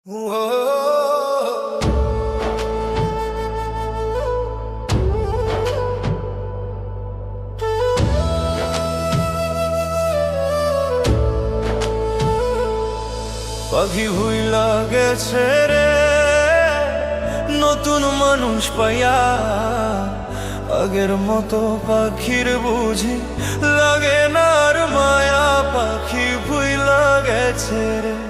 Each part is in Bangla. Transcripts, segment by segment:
পাখি ভুইলা গেছে রে, নতুন মানুষ পাইয়া। আগের মতো পাখির বুঝি লাগে না আর মায়া। পাখি ভুইলা গেছে রে।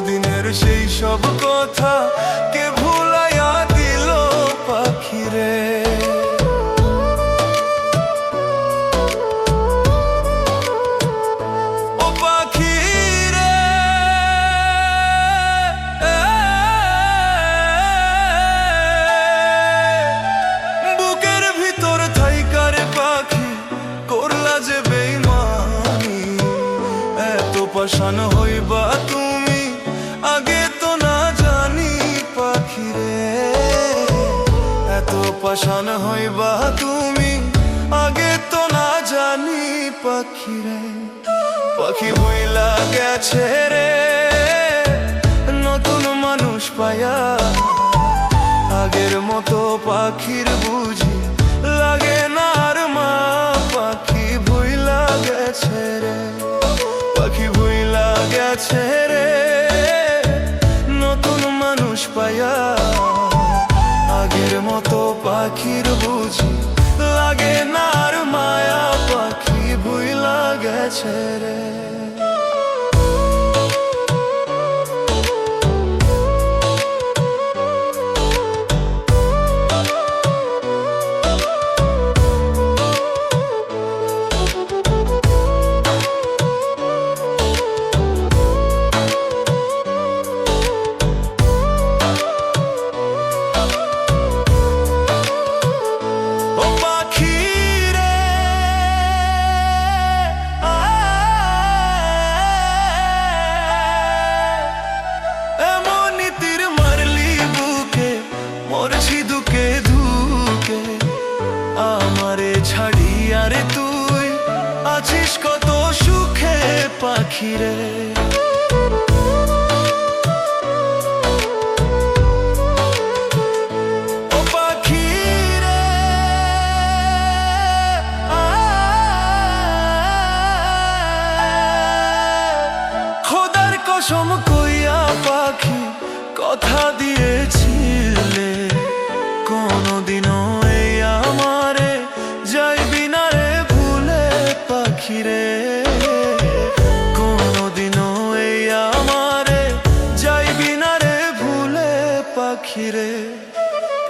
দিনের সেই সব কথা কে ভুলাইয়া দিল পাখিরে? ও বুকের ভিতর থাইকারে পাখি করলা যে এত হইবা পাশান হইবা তুমি? আগে তো না জানি পাখি রে। পাখি বইলা গেছে রে। নতুন মানুষ পায়া। আগের মতো পাখির বুঝি লাগে না আর মা। পাখি ভুইলা গেছে রে। পাখি ভুইলা গেছে রে। নতুন মানুষ পায়া। পাখির বুঝি লাগে না মায়া পাখি ভুইলা গেছে সুখে পাখি রে। ও পাখি রে। খোদার কসম কইয়া পাখি কথা দিয়েছিলে। কোনদিনও এই আমারে যাইবি না রে ভুলে পাখি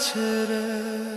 লাগে না আর